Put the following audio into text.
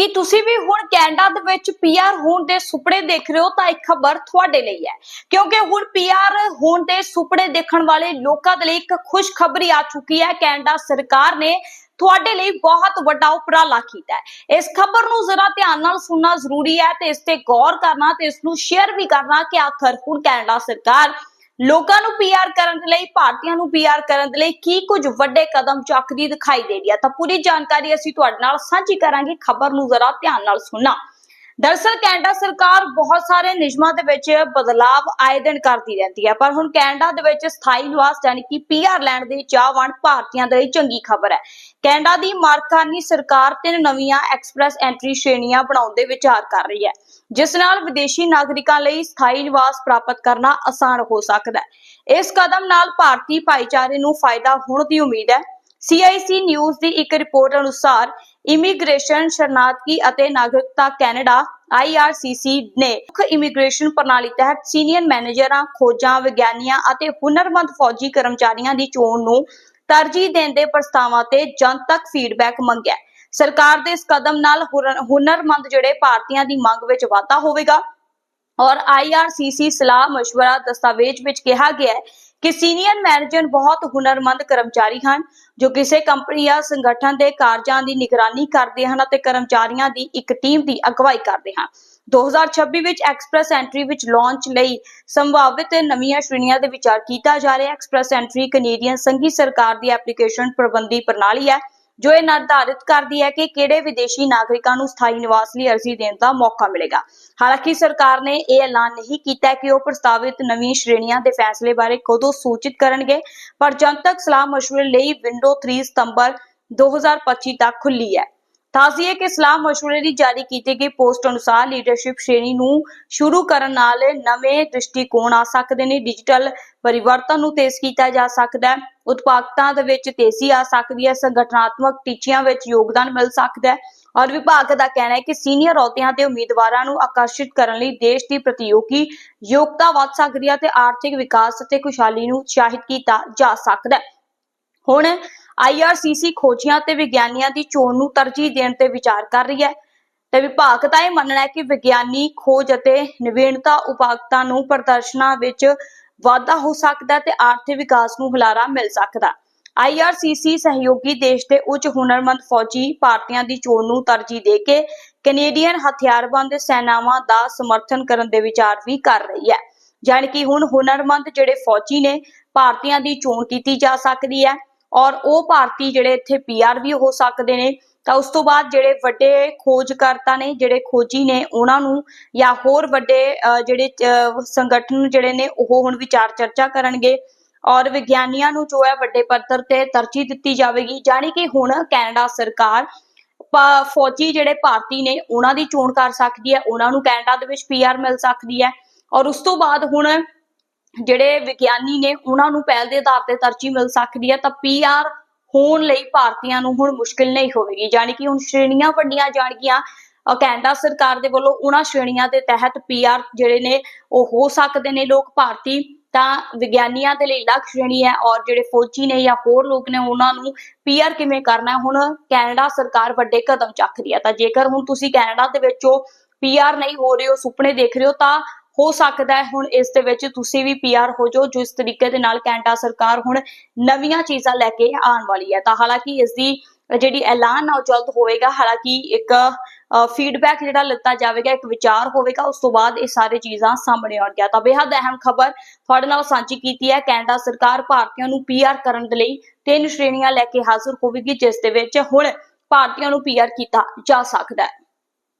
ਕਿ ਤੁਸੀਂ ਵੀ ਹੁਣ ਕੈਨੇਡਾ ਦੇ ਵਿੱਚ ਪੀਆਰ ਹੋਣ ਦੇ ਸੁਪਨੇ ਦੇਖ ਰਹੇ ਹੋ, ਤਾਂ ਇੱਕ ਖਬਰ ਤੁਹਾਡੇ ਲਈ ਹੈ। ਕਿਉਂਕਿ ਹੁਣ ਪੀਆਰ ਹੋਣ ਦੇ ਸੁਪਨੇ ਦੇਖਣ ਵਾਲੇ ਲੋਕਾਂ ਦੇ ਲਈ ਇੱਕ ਖੁਸ਼ਖਬਰੀ ਆ ਚੁੱਕੀ ਹੈ। ਕੈਨੇਡਾ ਸਰਕਾਰ ਨੇ ਤੁਹਾਡੇ ਲਈ ਬਹੁਤ ਵੱਡਾ ਉਪਰਾਲਾ ਕੀਤਾ ਹੈ। ਇਸ ਖਬਰ ਨੂੰ ਜ਼ਰਾ ਧਿਆਨ ਨਾਲ ਸੁਣਨਾ ਜ਼ਰੂਰੀ ਹੈ ਤੇ ਇਸ ਤੇ ਗੌਰ ਕਰਨਾ ਤੇ ਇਸ ਨੂੰ ਸ਼ੇਅਰ ਵੀ ਕਰਨਾ ਕਿ ਆਖਰ ਹੁਣ ਕੈਨੇਡਾ ਸਰਕਾਰ ਲੋਕਾਂ ਨੂੰ ਪੀਆਰ ਕਰਨ ਦੇ ਲਈ ਭਾਰਤੀਆਂ ਨੂੰ ਪੀਆਰ ਕਰਨ ਦੇ ਲਈ ਕੀ ਕੁਝ ਵੱਡੇ ਕਦਮ ਚੱਕਦੀ ਦਿਖਾਈ ਦੇ ਰਹੀ ਹੈ? ਤਾਂ ਪੂਰੀ ਜਾਣਕਾਰੀ ਅਸੀਂ ਤੁਹਾਡੇ ਨਾਲ ਸਾਂਝੀ ਕਰਾਂਗੇ। ਖਬਰ ਨੂੰ ਜ਼ਰਾ ਧਿਆਨ ਨਾਲ ਸੁਣਨਾ। ਦਰਸਲ ਕੈਨੇਡਾ ਸਰਕਾਰ ਬਹੁਤ ਸਾਰੇ ਨਿਯਮਾਂ ਦੇ ਵਿੱਚ ਬਦਲਾਵ ਆਏ ਦਿਨ ਕਰਦੀ ਰਹਿੰਦੀ ਹੈ, ਪਰ ਹੁਣ ਕੈਨੇਡਾ ਦੇ ਵਿੱਚ ਸਥਾਈ ਨਿਵਾਸ ਯਾਨੀ ਕਿ ਪੀਆਰ ਲੈਣ ਦੇ ਚਾਹਵਾਨ ਭਾਰਤੀਆਂ ਦੇ ਲਈ ਚੰਗੀ ਖਬਰ ਹੈ। ਕੈਨੇਡਾ ਦੀ ਮਾਰਕਾਨੀ ਸਰਕਾਰ ਤਿੰਨ ਨਵੀਆਂ ਐਕਸਪ੍ਰੈਸ ਐਂਟਰੀ ਸ਼੍ਰੇਣੀਆਂ ਬਣਾਉਣ ਦੇ ਵਿਚਾਰ ਕਰ ਰਹੀ ਹੈ, ਜਿਸ ਨਾਲ ਵਿਦੇਸ਼ੀ ਨਾਗਰਿਕਾਂ ਲਈ ਸਥਾਈ ਨਿਵਾਸ ਪ੍ਰਾਪਤ ਕਰਨਾ ਆਸਾਨ ਹੋ ਸਕਦਾ ਹੈ। ਇਸ ਕਦਮ ਨਾਲ ਭਾਰਤੀ ਭਾਈਚਾਰੇ ਨੂੰ ਫਾਇਦਾ ਹੋਣ ਦੀ ਉਮੀਦ ਹੈ। CIC ਨਿਊਜ਼ ਦੀ ਇੱਕ ਰਿਪੋਰਟ ਅਨੁਸਾਰ ਇਮੀਗ੍ਰੇਸ਼ਨ ਸ਼ਰਨਾਰਥੀ ਅਤੇ ਨਾਗਰਿਕਤਾ ਕੈਨੇਡਾ IRCC ਨੇ ਮੁੱਖ ਇਮੀਗ੍ਰੇਸ਼ਨ ਪ੍ਰਣਾਲੀ ਤਹਿਤ ਸੀਨੀਅਰ ਮੈਨੇਜਰਾਂ ਖੋਜਾਂ ਵਿਗਿਆਨੀਆਂ ਅਤੇ ਹੁਨਰਮੰਦ ਫੌਜੀ ਕਰਮਚਾਰੀਆਂ ਦੀ ਚੋਣ ਨੂੰ ਤਰਜੀਹ ਦੇਣ ਦੇ ਪ੍ਰਸਤਾਵਾਂ ਤੇ ਜਨਤਕ ਫੀਡਬੈਕ ਮੰਗਿਆ ਹੈ। ਸਰਕਾਰ ਦੇ ਇਸ ਕਦਮ ਨਾਲ ਹੁਰਨ- ਹੁਨਰਮੰਦ ਜਿਹੜੇ ਭਾਰਤੀਆਂ ਦੀ ਮੰਗ ਵਿੱਚ ਵਾਧਾ ਹੋਵੇਗਾ ਔਰ IRCC ਸਲਾਹ مشورہ ਦਸਤਾਵੇਜ਼ ਵਿੱਚ ਕਿਹਾ ਗਿਆ ਹੈ ਕਿ ਸੀਨੀਅਰ ਮੈਨੇਜਰ ਬਹੁਤ ਹੁਨਰਮੰਦ ਕਰਮਚਾਰੀ ਹਨ, ਜੋ ਕਿਸੇ ਕੰਪਨੀ ਜਾਂ ਸੰਗਠਨ ਦੇ ਕਾਰਜਾਂ ਦੀ ਨਿਗਰਾਨੀ ਕਰਦੇ ਹਨ ਅਤੇ ਕਰਮਚਾਰੀਆਂ ਦੀ ਇੱਕ ਟੀਮ ਦੀ ਅਗਵਾਈ ਕਰਦੇ ਹਨ। 2026 ਵਿੱਚ ਐਕਸਪ੍ਰੈਸ ਐਂਟਰੀ ਵਿੱਚ ਲਾਂਚ ਲਈ ਸੰਭਾਵਿਤ ਨਵੀਆਂ ਸ਼੍ਰੇਣੀਆਂ ਦੇ ਵਿਚਾਰ ਕੀਤਾ ਜਾ ਰਿਹਾ ਐਕਸਪ੍ਰੈਸ ਐਂਟਰੀ ਕੈਨੇਡੀਅਨ ਸੰਘੀ ਸਰਕਾਰ ਦੀ ਐਪਲੀਕੇਸ਼ਨ ਪ੍ਰਬੰਧੀ ਪ੍ਰਣਾਲੀ ਹੈ। ਜੋ ਇਹ ਨਿਰਧਾਰਿਤ ਕਰਦੀ ਹੈ ਕਿ ਕਿਹੜੇ ਵਿਦੇਸ਼ੀ ਨਾਗਰਿਕਾਂ ਨੂੰ ਸਥਾਈ ਨਿਵਾਸ ਲਈ ਅਰਜ਼ੀ ਦੇਣ ਦਾ ਮੌਕਾ ਮਿਲੇਗਾ। ਹਾਲਾਂਕਿ ਸਰਕਾਰ ਨੇ ਇਹ ਐਲਾਨ ਨਹੀਂ ਕੀਤਾ ਕਿ ਉਹ ਪ੍ਰਸਤਾਵਿਤ ਨਵੀਂ ਸ਼੍ਰੇਣੀਆਂ ਦੇ ਫੈਸਲੇ ਬਾਰੇ ਕਦੋਂ ਸੂਚਿਤ ਕਰਨਗੇ, ਪਰ ਜਨਤਕ ਸਲਾਹ ਮਸ਼ਵਰੇ ਲਈ ਵਿੰਡੋ 3 ਸਤੰਬਰ 2025 ਤੱਕ ਖੁੱਲੀ ਹੈ। ਦੱਸੀਏ ਕਿ ਸਲਾਮ ਮਸ਼ੂਰੇ ਦੀ ਜਾਰੀ ਕੀਤੀ ਗਈ ਪੋਸਟ ਅਨੁਸਾਰ ਲੀਡਰਸ਼ਿਪ ਸ਼੍ਰੇਣੀ ਨੂੰ ਸ਼ੁਰੂ ਕਰਨ ਨਾਲ ਨਵੇਂ ਦ੍ਰਿਸ਼ਟੀਕੋਣ ਆ ਸਕਦੇ ਨੇ ਡਿਜੀਟਲ ਪਰਿਵਰਤਨ ਨੂੰ ਤੇਜ਼ ਕੀਤਾ ਜਾ ਸਕਦਾ ਹੈ, ਉਤਪਾਦਕਤਾ ਦੇ ਵਿੱਚ ਤੇਜ਼ੀ ਆ ਸਕਦੀ ਹੈ, ਸੰਗਠਨਾਤਮਕ ਟੀਚਿਆਂ ਵਿੱਚ ਯੋਗਦਾਨ ਮਿਲ ਸਕਦਾ ਹੈ ਔਰ ਵਿਭਾਗ ਦਾ ਕਹਿਣਾ ਹੈ ਕਿ ਸੀਨੀਅਰ ਅਹੁਦਿਆਂ ਦੇ ਉਮੀਦਵਾਰਾਂ ਨੂੰ ਆਕਰਸ਼ਿਤ ਕਰਨ ਲਈ ਦੇਸ਼ ਦੀ ਪ੍ਰਤੀਯੋਗੀ ਯੋਗਤਾ ਵੱਧ ਸਕਦੀ ਹੈ ਤੇ ਆਰਥਿਕ ਵਿਕਾਸ ਅਤੇ ਖੁਸ਼ਹਾਲੀ ਨੂੰ ਉਤਸ਼ਾਹਿਤ ਕੀਤਾ ਜਾ ਸਕਦਾ ਹੈ। ਹੁਣ IRCC ਖੋਜੀਆਂ ਤੇ ਵਿਗਿਆਨੀਆਂ ਦੀ ਚੋਣ ਨੂੰ ਤਰਜੀਹ ਦੇਣ ਤੇ ਵਿਚਾਰ ਕਰ ਰਹੀ ਹੈ। ਤੇ ਵਿਭਾਗ ਦਾ ਇਹ ਮੰਨਣਾ ਹੈ ਕਿ ਵਿਗਿਆਨੀ ਖੋਜ ਅਤੇ ਨਵੀਨਤਾ ਉਪਾਗਤਾ ਨੂੰ ਪ੍ਰਦਰਸ਼ਨਾਂ ਵਿੱਚ ਵਾਧਾ ਹੋ ਸਕਦਾ ਤੇ ਆਰਥਿਕ ਵਿਕਾਸ ਨੂੰ ਹੁਲਾਰਾ ਮਿਲ ਸਕਦਾ IRCC ਸਹਿਯੋਗੀ ਦੇਸ਼ ਦੇ ਉੱਚ ਹੁਨਰਮੰਦ ਫੌਜੀ ਭਾਰਤੀਆਂ ਦੀ ਚੋਣ ਨੂੰ ਤਰਜੀਹ ਦੇ ਕੇ ਕੈਨੇਡੀਅਨ ਹਥਿਆਰਬੰਦ ਸੈਨਾਵਾਂ ਦਾ ਸਮਰਥਨ ਕਰਨ ਦੇ ਵਿਚਾਰ ਵੀ ਕਰ ਰਹੀ ਹੈ। ਜਾਣੀ ਕਿ ਹੁਣ ਹੁਨਰਮੰਦ ਜਿਹੜੇ ਫੌਜੀ ਨੇ, ਭਾਰਤੀਆਂ ਦੀ ਚੋਣ ਕੀਤੀ ਜਾ ਸਕਦੀ ਹੈ। ਔਰ ਉਹ ਭਾਰਤੀ ਜਿਹੜੇ ਇੱਥੇ ਪੀਆਰ ਵੀ ਹੋ ਸਕਦੇ ਨੇ, ਤਾਂ ਉਸ ਤੋਂ ਬਾਅਦ ਜਿਹੜੇ ਵੱਡੇ ਖੋਜਕਰਤਾ ਨੇ, ਜਿਹੜੇ ਖੋਜੀ ਨੇ ਉਹਨਾਂ ਨੂੰ ਜਾਂ ਹੋਰ ਵੱਡੇ ਜਿਹੜੇ ਸੰਗਠਨ ਜਿਹੜੇ ਨੇ, ਉਹ ਹੁਣ ਵਿਚਾਰ ਚਰਚਾ ਕਰਨਗੇ ਔਰ ਵਿਗਿਆਨੀਆਂ ਨੂੰ ਜੋ ਹੈ ਵੱਡੇ ਪੱਧਰ ਤੇ ਤਰਜੀਹ ਦਿੱਤੀ ਜਾਵੇਗੀ। ਜਾਣੀ ਕਿ ਹੁਣ ਕੈਨੇਡਾ ਸਰਕਾਰ ਪ- ਫੌਜੀ ਜਿਹੜੇ ਭਾਰਤੀ ਨੇ, ਉਹਨਾਂ ਦੀ ਚੋਣ ਕਰ ਸਕਦੀ ਹੈ, ਉਹਨਾਂ ਨੂੰ ਕੈਨੇਡਾ ਦੇ ਵਿੱਚ ਪੀਆਰ ਮਿਲ ਸਕਦੀ ਹੈ ਔਰ ਉਸ ਤੋਂ ਬਾਅਦ ਹੁਣ ਜਿਹੜੇ ਵਿਗਿਆਨੀ ਨੇ ਉਹਨਾਂ ਨੂੰ ਪਹਿਲ ਦੇ ਆਧਾਰ ਤੇ ਤਰਜੀਹ ਮਿਲ ਸਕਦੀ ਹੈ, ਤਾਂ ਪੀਆਰ ਹੋਣ ਲਈ ਭਾਰਤੀਆਂ ਨੂੰ ਹੁਣ ਮੁਸ਼ਕਿਲ ਨਹੀਂ ਹੋਵੇਗੀ। ਜਾਣੀ ਕਿ ਹੁਣ ਸ਼੍ਰੇਣੀਆਂ ਵੰਡੀਆਂ ਜਾਣਗੀਆਂ। ਕੈਨੇਡਾ ਸਰਕਾਰ ਦੇ ਵੱਲੋਂ ਉਹਨਾਂ ਸ਼੍ਰੇਣੀਆਂ ਦੇ ਤਹਿਤ ਪੀਆਰ ਜਿਹੜੇ ਨੇ, ਉਹ ਹੋ ਸਕਦੇ ਨੇ। ਲੋਕ ਭਾਰਤੀ ਤਾਂ ਵਿਗਿਆਨੀਆਂ ਦੇ ਲਈ ਅਲੱਗ ਸ਼੍ਰੇਣੀ ਹੈ ਔਰ ਜਿਹੜੇ ਫੌਜੀ ਨੇ ਜਾਂ ਹੋਰ ਲੋਕ ਨੇ, ਉਹਨਾਂ ਨੂੰ ਪੀਆਰ ਕਿਵੇਂ ਕਰਨਾ ਹੁਣ ਕੈਨੇਡਾ ਸਰਕਾਰ ਵੱਡੇ ਕਦਮ ਚੱਕ ਰਹੀ ਹੈ। ਤਾਂ ਜੇਕਰ ਹੁਣ ਤੁਸੀਂ ਕੈਨੇਡਾ ਦੇ ਵਿੱਚੋਂ ਪੀਆਰ ਨਹੀਂ ਹੋ ਰਹੇ ਹੋ, ਸੁਪਨੇ ਦੇਖ ਰਹੇ ਹੋ, ਤਾਂ ਹੋ ਸਕਦਾ ਹੈ। ਹੁਣ ਇਸ ਦੇ ਵਿੱਚ ਤੁਸੀਂ ਵੀ ਪੀਆਰ ਹੋ ਜਾਓ, ਜਿਸ ਤਰੀਕੇ ਦੇ ਨਾਲ ਕੈਨੇਡਾ ਸਰਕਾਰ ਹੁਣ ਨਵੀਆਂ ਚੀਜ਼ਾਂ ਲੈ ਕੇ ਆਉਣ ਵਾਲੀ ਹੈ। ਤਾਂ ਹਾਲਾਂਕਿ ਇਸ ਦੀ ਜਿਹੜੀ ਐਲਾਨ ਆ ਜਲਦ ਹੋਵੇਗਾ। ਹਾਲਾਂਕਿ ਇੱਕ ਫੀਡਬੈਕ ਜਿਹੜਾ ਲਿੱਤਾ ਜਾਵੇਗਾ, ਇੱਕ ਵਿਚਾਰ ਹੋਵੇਗਾ, ਉਸ ਤੋਂ ਬਾਅਦ ਇਹ ਸਾਰੇ ਚੀਜ਼ਾਂ ਸਾਹਮਣੇ ਆਉਣਗੀਆਂ। ਤਾਂ ਬੇहद ਅਹਿਮ ਖਬਰ ਤੁਹਾਡੇ ਨਾਲ ਸਾਂਝੀ ਕੀਤੀ ਹੈ। ਕੈਨੇਡਾ ਸਰਕਾਰ ਭਾਰਤੀਆਂ ਨੂੰ ਪੀਆਰ ਕਰਨ ਦੇ ਲਈ ਤਿੰਨ ਸ਼੍ਰੇਣੀਆਂ ਲੈ ਕੇ ਹਾਜ਼ਰ ਹੋਵੇਗੀ, ਜਿਸ ਦੇ ਵਿੱਚ ਹੁਣ ਭਾਰਤੀਆਂ ਨੂੰ ਪੀਆਰ ਕੀਤਾ ਜਾ ਸਕਦਾ ਹੈ।